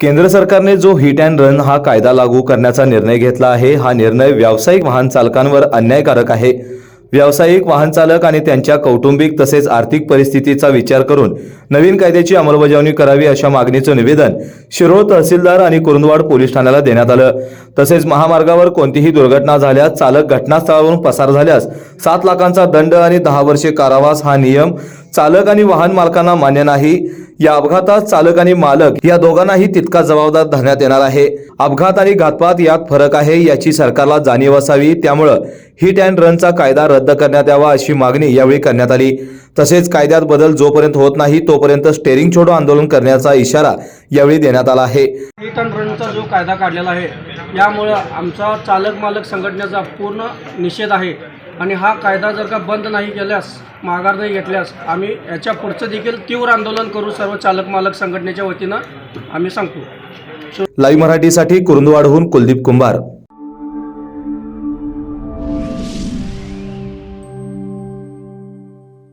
केंद्र सरकारने जो हिट अँड रन हा कायदा लागू करण्याचा निर्णय घेतला आहे हा निर्णय व्यावसायिक वाहन चालकांवर अन्यायकारक आहे. व्यावसायिक वाहन चालक आणि त्यांच्या कौटुंबिक तसेच आर्थिक परिस्थितीचा विचार करून नवीन कायद्याची अंमलबजावणी करावी अशा मागणीचं निवेदन शिरोळ तहसीलदार आणि कुरुंदवाड पोलीस ठाण्याला देण्यात आलं. तसेच महामार्गावर कोणतीही दुर्घटना झाल्यास चालक घटनास्थळावरून पसार झाल्यास सात लाखांचा दंड आणि दहा वर्षे कारावास हा नियम चालक आणि वाहन मालकांना मान्य नाही. या अपघातात चालक आणि मालक या दोघांनाही तितका जबाबदार धरण्यात येणार आहे. अपघात आणि घातपात यात फरक आहे याची सरकारला जाणीव असावी त्यामुळं हिट अँड रनचा कायदा रद्द करण्यात यावा अशी मागणी यावेळी करण्यात आली. तसेच कायद्यात बदल जोपर्यंत होत नाही तोपर्यंत स्टेरिंग छोडो आंदोलन करण्याचा इशारा यावेळी देण्यात आला आहे. हिट अँड रनचा जो कायदा काढलेला आहे यामुळे आमचा चालक मालक संघटनेचा पूर्ण निषेध आहे. आणि हा कायदा जर का बंद नाही केल्यास माघार नाही घेतल्यास आम्ही याच्या पुढचं देखील तीव्र आंदोलन करू सर्व चालक मालक संघटनेच्या वतीनं आम्ही सांगतो. लाईव्ह मराठीसाठी कुरुंदवाडहून कुलदीप कुंभार.